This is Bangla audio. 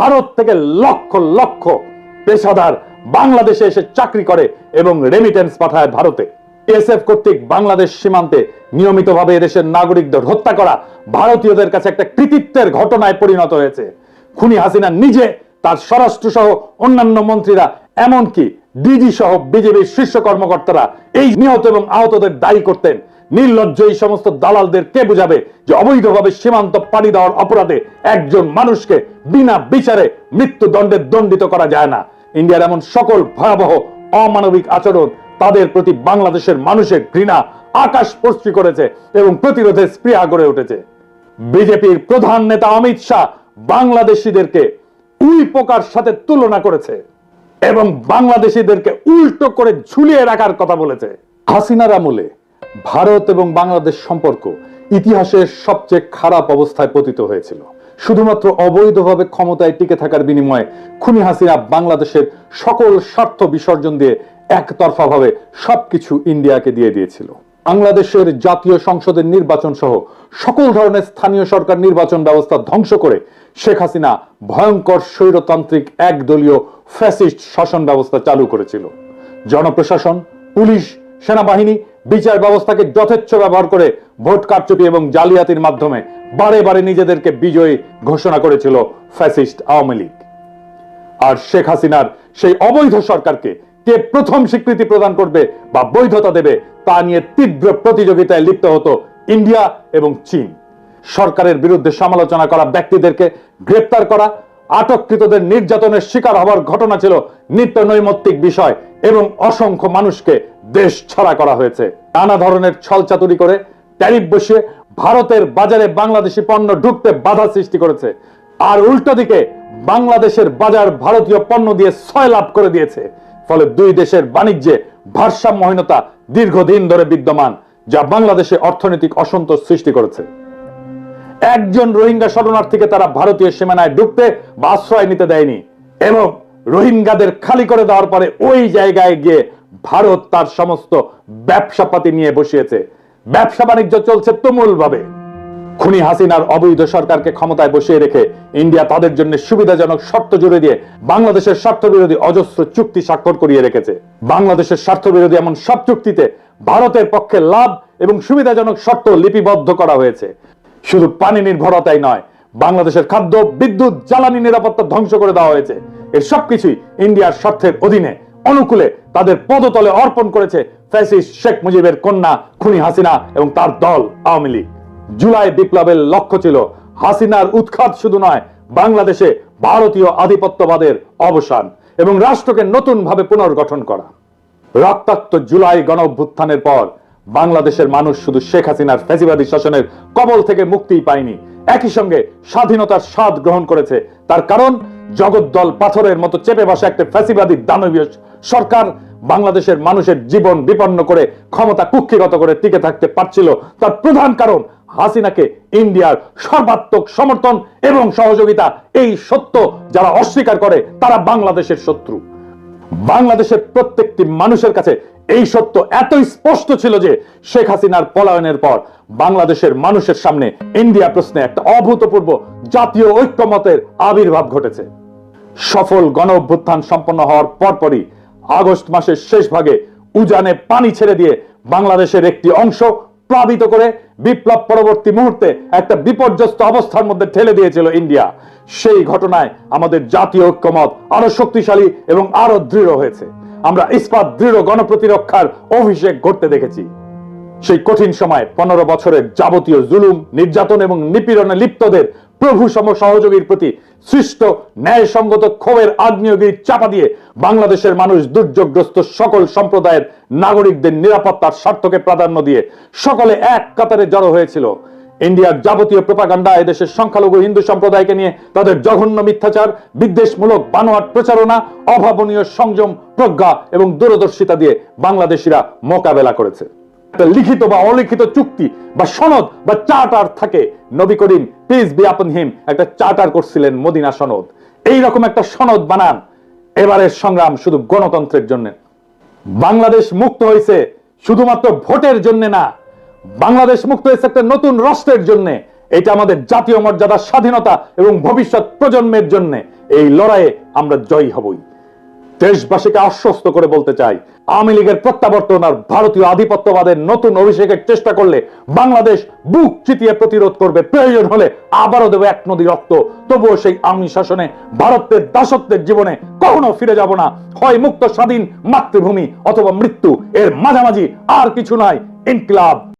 ভারত থেকে লক্ষ লক্ষ পেশাদার বাংলাদেশে এসে চাকরি করে এবং রেমিটেন্স পাঠায় ভারতে। এসএফ কর্তৃক বাংলাদেশ সীমান্তে নিয়মিতভাবে এদেশের নাগরিকদের হত্যা করা ভারতীয়দের কাছে একটা কৃতিত্বের ঘটনায় পরিণত হয়েছে। খুনি হাসিনা নিজে, তার স্বরাষ্ট্র সহ অন্যান্য মন্ত্রীরা, এমনকি ডিজি সহ বিজেপির শীর্ষ কর্মকর্তারা এই নিহত এবং আহতদের দায়ী করতেন। নির্লজ্জ এই সমস্ত দালালদের কে বুঝাবে যে অবৈধভাবে সীমান্ত পাড়ি দেওয়ার অপরাধে একজন মানুষকে বিনা বিচারে মৃত্যুদণ্ডে দণ্ডিত করা যায় না? ইন্ডিয়ার এমন সকল ভয়াবহ অমানবিক আচরণ তাদের প্রতি বাংলাদেশের মানুষের ঘৃণা আকাশ স্পর্শী করেছে এবং প্রতিরোধের স্পৃহা গড়ে উঠেছে। বিজেপির প্রধান নেতা অমিত শাহ বাংলাদেশিদেরকে উই পোকার সাথে তুলনা করেছে এবং বাংলাদেশিদেরকে উল্টো করে ঝুলিয়ে রাখার কথা বলেছে। হাসিনার আমলে ভারত এবং বাংলাদেশ সম্পর্ক ইতিহাসের সবচেয়ে খারাপ অবস্থায় পতিত হয়েছিল। শুধুমাত্র অবৈধভাবে ক্ষমতায় টিকে থাকার বিনিময়ে খুনি হাসিনা বাংলাদেশের সকল স্বার্থ বিসর্জন দিয়ে একতরফাভাবে সবকিছু ইন্ডিয়াকে দিয়ে দিয়েছিল। বাংলাদেশের জাতীয় সংসদের নির্বাচন সহ সকল ধরনের স্থানীয় সরকার নির্বাচন ব্যবস্থা ধ্বংস করে শেখ হাসিনা ভয়ঙ্কর স্বৈরতান্ত্রিক একদলীয় ফ্যাসিস্ট শাসন ব্যবস্থা চালু করেছিল। জনপ্রশাসন, পুলিশ, সেনাবাহিনী বিচার ব্যবস্থাকে যথেচ্ছ ব্যবহার করে ভোট কারচুপি এবং জালিয়াতির মাধ্যমে বারে বারে নিজেদেরকে বিজয়ী ঘোষণা করেছিল ফ্যাসিস্ট আওয়ামী লীগ। আর শেখ হাসিনার সেই অবৈধ সরকারকে কে প্রথম স্বীকৃতি প্রদান করবে বা বৈধতা দেবে তা নিয়ে তীব্র প্রতিযোগিতায় লিপ্ত হতো ইন্ডিয়া এবং চীন। সরকারের বিরুদ্ধে সমালোচনা করা ব্যক্তিদেরকে গ্রেপ্তার করা আটককৃতদের নির্যাতনের শিকার হওয়ার ঘটনা ছিল নিত্য নৈমিত্তিক বিষয় এবং অসংখ্য মানুষকে দেশ ছাড়া করা হয়েছে। নানা ধরনের ছলচাতুরি করে ট্যারিফ বসিয়ে ভারতের বাজারে বাংলাদেশি পণ্য ঢুকতে বাধা সৃষ্টি করেছে। আর উল্টো দিকে বাংলাদেশের বাজার ভারতীয় পণ্য দিয়ে ছয় লাভ করে দিয়েছে। ফলে দুই দেশের বাণিজ্যে ভারসাম্যহীনতা দীর্ঘদিন ধরে বিদ্যমান, যা বাংলাদেশে অর্থনৈতিক অসন্তোষ সৃষ্টি করেছে। একজন রোহিঙ্গা শরণার্থীকে তারা ভারতীয় সীমানায় ঢুকতে বা আশ্রয় নিতে দেয়নি। এবং রোহিঙ্গাদের খালি করে দেওয়ার পরে ওই জায়গায় গিয়ে ভারত তার সমস্ত ব্যবসাপাতি নিয়ে বসিয়েছে। ব্যবসা বাণিজ্য চলছে তুমুল ভাবে খুনি হাসিনার অবৈধ সরকারকে ক্ষমতায় বসিয়ে রেখে ইন্ডিয়া তাদের জন্য সুবিধাজনক শর্ত জুড়ে দিয়ে বাংলাদেশের স্বার্থ বিরোধী অজস্র চুক্তি স্বাক্ষর করিয়ে রেখেছে। বাংলাদেশের স্বার্থ বিরোধী এমন সব চুক্তিতে ভারতের পক্ষে লাভ এবং সুবিধাজনক শর্ত লিপিবদ্ধ করা হয়েছে। শুধু পানি নির্ভরতাই নয়, বাংলাদেশের খাদ্য, বিদ্যুৎ, জ্বালানি নিরাপত্তা ধ্বংস করে দেওয়া হয়েছে। এর সবকিছুই ইন্ডিয়ার স্বার্থের অধীনে। অনুকূলে তাদের পদতলে অর্পণ করেছে ফ্যাসিস্ট শেখ মুজিবের কন্যা খুনি হাসিনা এবং তার দল আওয়ামী লীগ। জুলাই বিপ্লবের লক্ষ্য ছিল হাসিনার উৎখাত শুধু নয়, বাংলাদেশে ভারতীয় আধিপত্যবাদের অবসান এবং রাষ্ট্রকে নতুন ভাবে পুনর্গঠন করা। রক্তাক্ত জুলাই গণ অভ্যুত্থানের পর বাংলাদেশের মানুষ শুধু শেখ হাসিনার ফ্যাসিবাদী শাসনের কবল থেকে মুক্তিই পায়নি। একই সঙ্গে স্বাধীনতার স্বাদ গ্রহণ করেছে। তার কারণ, জগদ্দল পাথরের মতো চেপে বসা একটা ফ্যাসিবাদী দানবীয় সরকার বাংলাদেশের মানুষের জীবন বিপন্ন করে, ক্ষমতা কুক্ষিগত করে টিকে থাকতে পারছিল। তার প্রধান কারণ, হাসিনাকে ইন্ডিয়ার সর্বাত্মক সমর্থন এবং সহযোগিতা। এই সত্য যারা অস্বীকার করে, তারা বাংলাদেশের শত্রু। বাংলাদেশের প্রত্যেকটি মানুষের কাছে এই সত্য এতই স্পষ্ট ছিল যে শেখ হাসিনার পলায়নের পর বাংলাদেশের মানুষের সামনে ইন্ডিয়া প্রশ্নে একটা অভূতপূর্ব জাতীয় ঐক্যমতের আবির্ভাব ঘটেছে। সফল গণ অভ্যুত্থান সম্পন্ন হওয়ার পরপরই আগস্ট মাসের শেষ ভাগে উজানে পানি ছেড়ে দিয়ে বাংলাদেশের একটি অংশ প্লাবিত করে বিপ্লব পরবর্তী মুহূর্তে একটা বিপর্যস্ত অবস্থার মধ্যে ঠেলে দিয়েছিল ইন্ডিয়া। সেই ঘটনায় আমাদের জাতীয় ঐক্যমত আরও শক্তিশালী এবং আরও দৃঢ় হয়েছে। আমরা ইস্পাত দৃঢ় গণপ্রতিরক্ষার অভিষেক ঘটতে দেখেছি। সেই কঠিন সময় পনেরো বছরের যাবতীয় জুলুম, নির্যাতন এবং নিপীড়নে লিপ্তদের প্রভু সম সহযোগীর প্রতি সৃষ্ট ন্যায়সঙ্গত ক্ষোভের আগ্নেয়গিরি চাপা দিয়ে বাংলাদেশের মানুষ দুর্যোগগ্রস্ত সকল সম্প্রদায়ের নাগরিকদের নিরাপত্তার স্বার্থকে প্রাধান্য দিয়ে সকলে এক কাতারে জড়ো হয়েছিল। ইন্ডিয়ার যাবতীয় প্রপাগান্ডা, এদেশের সংখ্যালঘু হিন্দু সম্প্রদায়কে নিয়ে তাদের জঘন্য মিথ্যাচার, বিদ্বেষমূলক বানোয়াট প্রচারণা, অভাবনীয় সংযম, প্রজ্ঞা এবং দূরদর্শিতা দিয়ে বাংলাদেশিরা মোকাবেলা করেছে। লিখিত বা অলিখিত চুক্তি বা সনদ বা চার্টার থাকে। নবী করিম পিস বি আপন হিম একটা চার্টার করছিলেন মদিনা সনদ। এই রকম একটা সনদ বানান, এবারের সংগ্রাম শুধু গণতন্ত্রের জন্য। বাংলাদেশ মুক্ত হয়েছে শুধুমাত্র ভোটের জন্য না বাংলাদেশ মুক্ত হয়েছে একটা নতুন রাষ্ট্রের জন্য। এটা আমাদের জাতীয় মর্যাদা, স্বাধীনতা এবং ভবিষ্যৎ প্রজন্মের জন্য। এই লড়াইয়ে আমরা জয়ী হবই। দেশবাসীকে আশ্বস্ত করে বলতে চাই, আওয়ামী লীগের প্রত্যাবর্তন আর ভারতীয় আধিপত্যবাদের নতুন অভিষেকের চেষ্টা করলে বাংলাদেশ বুক চিতিয়ে প্রতিরোধ করবে। প্রয়োজন হলে আবারও দেবে এক নদী রক্ত। তবুও সেই আওয়ামী শাসনে ভারতের দাসত্বের জীবনে কখনো ফিরে যাব না। হয় মুক্ত স্বাধীন মাতৃভূমি অথবা মৃত্যু। এর মাঝামাঝি আর কিছু নাই। ইনকিলাব।